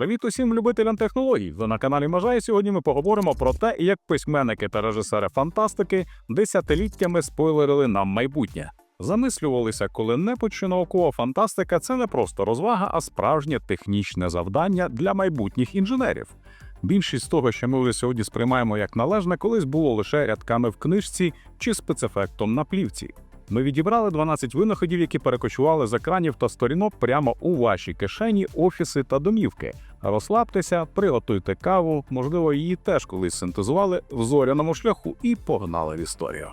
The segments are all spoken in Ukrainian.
Привіт усім любителям технологій. Ви на каналі Межа, сьогодні ми поговоримо про те, як письменники та режисери фантастики десятиліттями спойлерили нам майбутнє. Замислювалися, коли небудь чи наукова фантастика це не просто розвага, а справжнє технічне завдання для майбутніх інженерів. Більшість того, що ми вже сьогодні сприймаємо як належне, колись було лише рядками в книжці чи спецефектом на плівці. Ми відібрали 12 винаходів, які перекочували з екранів та сторінок прямо у ваші кишені, офіси та домівки. Розслабтеся, приготуйте каву, можливо, її теж колись синтезували в зоряному шляху і погнали в історію.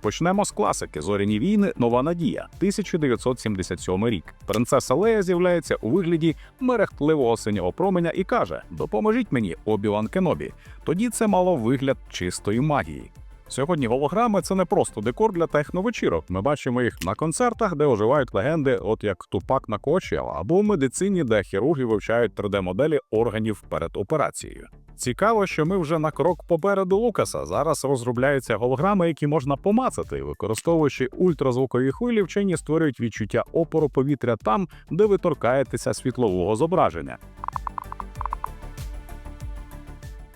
Почнемо з класики Зоряні війни. Нова надія, 1977 рік. Принцеса Лея з'являється у вигляді мерехтливого синього променя і каже: Допоможіть мені, Обіван Кенобі. Тоді це мало вигляд чистої магії. Сьогодні голограми це не просто декор для техновечірок. Ми бачимо їх на концертах, де оживають легенди, от як Тупак на Кочєва, або в медицині, де хірурги вивчають 3D-моделі органів перед операцією. Цікаво, що ми вже на крок попереду Лукаса. Зараз розробляються голограми, які можна помацати, використовуючи ультразвукові хвилі, вчені створюють відчуття опору повітря там, де ви торкаєтеся світлового зображення.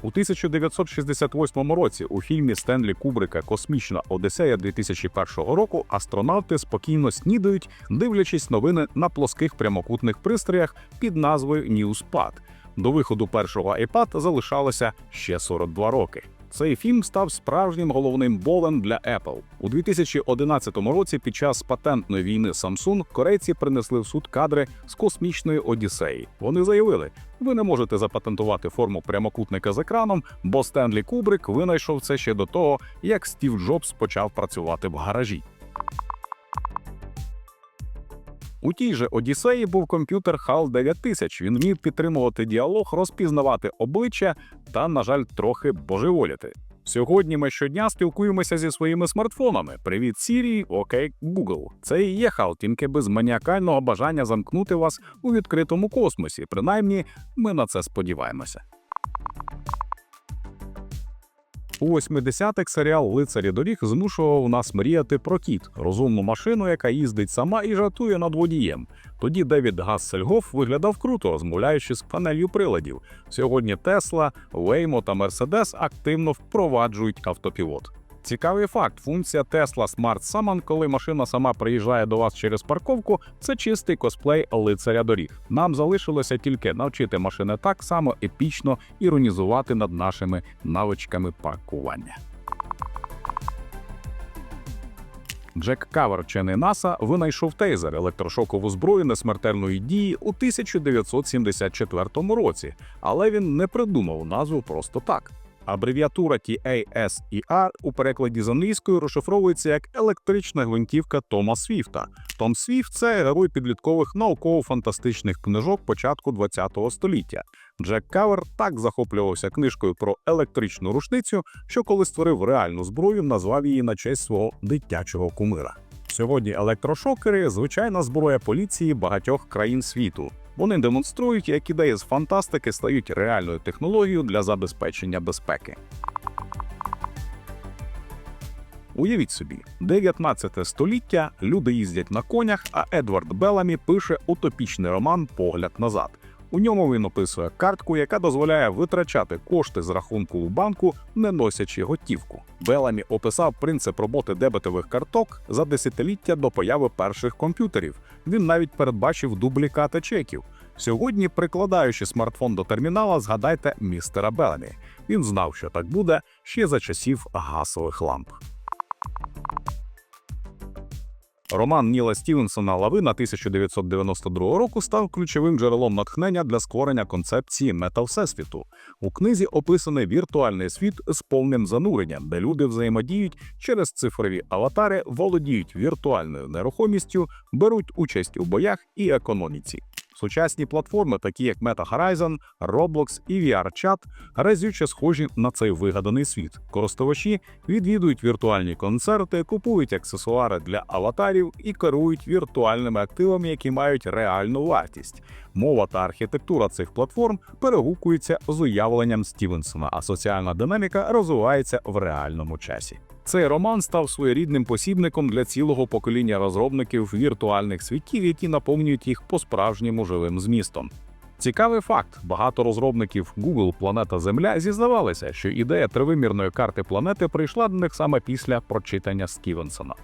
У 1968 році у фільмі Стенлі Кубрика Космічна Одесея 2001 року астронавти спокійно снідають, дивлячись новини на плоских прямокутних пристроях під назвою NewsPad. До виходу першого iPad залишалося ще 42 роки. Цей фільм став справжнім головним болем для Apple. У 2011 році під час патентної війни Samsung корейці принесли в суд кадри з космічної Одіссеї. Вони заявили: ви не можете запатентувати форму прямокутника з екраном, бо Стенлі Кубрик винайшов це ще до того, як Стів Джобс почав працювати в гаражі. У тій же Одіссеї був комп'ютер HAL 9000. Він вмів підтримувати діалог, розпізнавати обличчя та, на жаль, трохи божеволіти. Сьогодні ми щодня спілкуємося зі своїми смартфонами. Привіт, Сірі, окей, Google. Це і є HAL, тільки без маніакального бажання замкнути вас у відкритому космосі. Принаймні, ми на це сподіваємося. У 80-х серіал Лицарі доріг змушував нас мріяти про кіт, розумну машину, яка їздить сама і жартує над водієм. Тоді Девід Гассельгоф виглядав круто, розмовляючи з панелью приладів. Сьогодні Тесла, Веймо та Мерседес активно впроваджують автопілот. Цікавий факт: функція Tesla Smart Summon, коли машина сама приїжджає до вас через парковку, це чистий косплей лицаря доріг. Нам залишилося тільки навчити машини так само епічно іронізувати над нашими навичками паркування. Джек Кавер, вчений НАСА, винайшов тейзер електрошокову зброю несмертельної дії у 1974 році, але він не придумав назву просто так. Абревіатура TASER у перекладі з англійської розшифровується як електрична гвинтівка Тома Свіфта. Том Свіфт це герой підліткових науково-фантастичних книжок початку ХХ століття. Джек Кавер так захоплювався книжкою про електричну рушницю, що коли створив реальну зброю, назвав її на честь свого дитячого кумира. Сьогодні електрошокери звичайна зброя поліції багатьох країн світу. Вони демонструють, як ідеї з фантастики стають реальною технологією для забезпечення безпеки. Уявіть собі, 19 століття люди їздять на конях, а Едвард Беламі пише утопічний роман Погляд назад. У ньому він описує картку, яка дозволяє витрачати кошти з рахунку у банку, не носячи готівку. Беламі описав принцип роботи дебетових карток за десятиліття до появи перших комп'ютерів. Він навіть передбачив дублікати чеків. Сьогодні, прикладаючи смартфон до термінала, згадайте містера Беламі. Він знав, що так буде ще за часів гасових ламп. Роман Ніла Стівенсона Лавина 1992 року став ключовим джерелом натхнення для створення концепції мета-всесвіту. У книзі описаний віртуальний світ з повним зануренням, де люди взаємодіють через цифрові аватари, володіють віртуальною нерухомістю, беруть участь у боях і економіці. Сучасні платформи, такі як Meta Horizon, Roblox і VRChat, разюче схожі на цей вигаданий світ. Користувачі відвідують віртуальні концерти, купують аксесуари для аватарів і керують віртуальними активами, які мають реальну вартість. Мова та архітектура цих платформ перегукуються з уявленням Стівенсона, а соціальна динаміка розвивається в реальному часі. Цей роман став своєрідним посібником для цілого покоління розробників віртуальних світів, які наповнюють їх по-справжньому живим змістом. Цікавий факт: багато розробників Google Планета Земля зізнавалися, що ідея тривимірної карти планети прийшла до них саме після прочитання Стівенсона.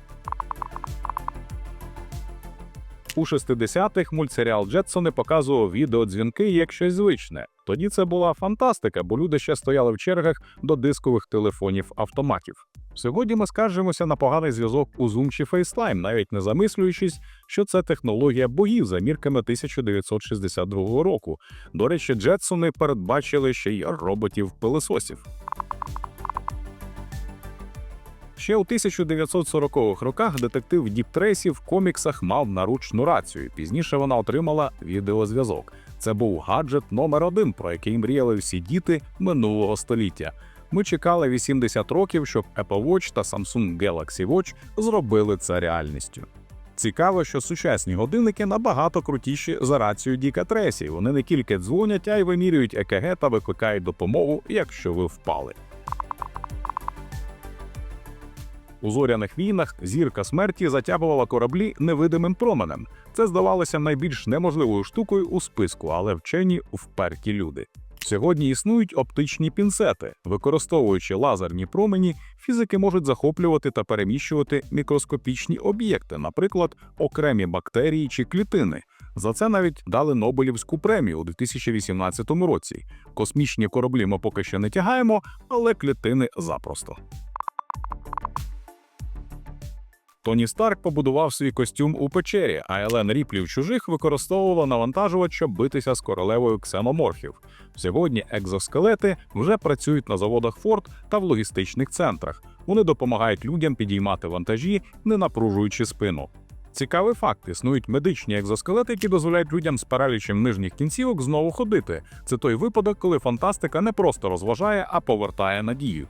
У 60-х мультсеріал Джетсони показував відеодзвінки як щось звичне. Тоді це була фантастика, бо люди ще стояли в чергах до дискових телефонів автоматів. Сьогодні ми скаржимося на поганий зв'язок у Zoom чи FaceTime, навіть не замислюючись, що це технологія богів за мірками 1962 року. До речі, Джетсони передбачили ще й роботів-пилисосів. Ще у 1940-х роках детектив Діп Трейсі в коміксах мав наручну рацію. Пізніше вона отримала відеозв'язок. Це був гаджет номер один, про який мріяли всі діти минулого століття. Ми чекали 80 років, щоб Apple Watch та Samsung Galaxy Watch зробили це реальністю. Цікаво, що сучасні годинники набагато крутіші за рацію Діка Тресі. Вони не тільки дзвонять, а й вимірюють ЕКГ та викликають допомогу, якщо ви впали. У зоряних війнах зірка смерті затягувала кораблі невидимим променем. Це здавалося найбільш неможливою штукою у списку, але вчені вперті люди. Сьогодні існують оптичні пінцети. Використовуючи лазерні промені, фізики можуть захоплювати та переміщувати мікроскопічні об'єкти, наприклад, окремі бактерії чи клітини. За це навіть дали Нобелівську премію у 2018 році. Космічні кораблі ми поки що не тягаємо, але клітини запросто. Тоні Старк побудував свій костюм у печері, а Елен Ріплі в чужих використовувала навантажувач, щоб битися з королевою ксеноморфів. Сьогодні екзоскелети вже працюють на заводах Форд та в логістичних центрах. Вони допомагають людям підіймати вантажі, не напружуючи спину. Цікавий факт: існують медичні екзоскелети, які дозволяють людям з паралічем нижніх кінцівок знову ходити. Це той випадок, коли фантастика не просто розважає, а повертає надію.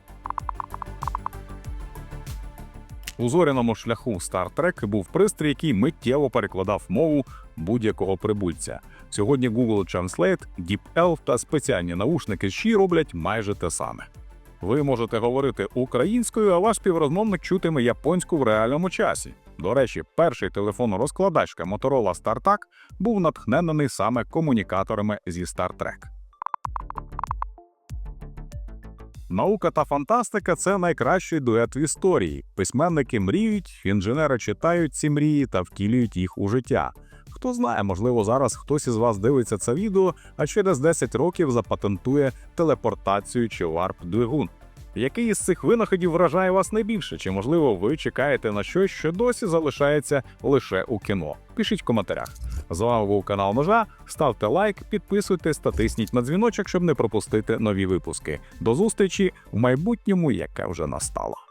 У зоряному шляху Star Trek був пристрій, який миттєво перекладав мову будь-якого прибульця. Сьогодні Google Translate, DeepL та спеціальні наушники Qi роблять майже те саме. Ви можете говорити українською, а ваш співрозмовник чутиме японську в реальному часі. До речі, перший телефонорозкладачка Motorola StarTAC був натхнений саме комунікаторами зі Star Наука та фантастика це найкращий дует в історії. Письменники мріють, інженери читають ці мрії та втілюють їх у життя. Хто знає, можливо, зараз хтось із вас дивиться це відео, а через 10 років запатентує телепортацію чи варп-двигун. Який із цих винаходів вражає вас найбільше? Чи можливо ви чекаєте на щось, що досі залишається лише у кіно? Пишіть в коментарях. З вами був канал Ножа. Ставте лайк, підписуйтесь та тисніть на дзвіночок, щоб не пропустити нові випуски. До зустрічі в майбутньому, яке вже настало.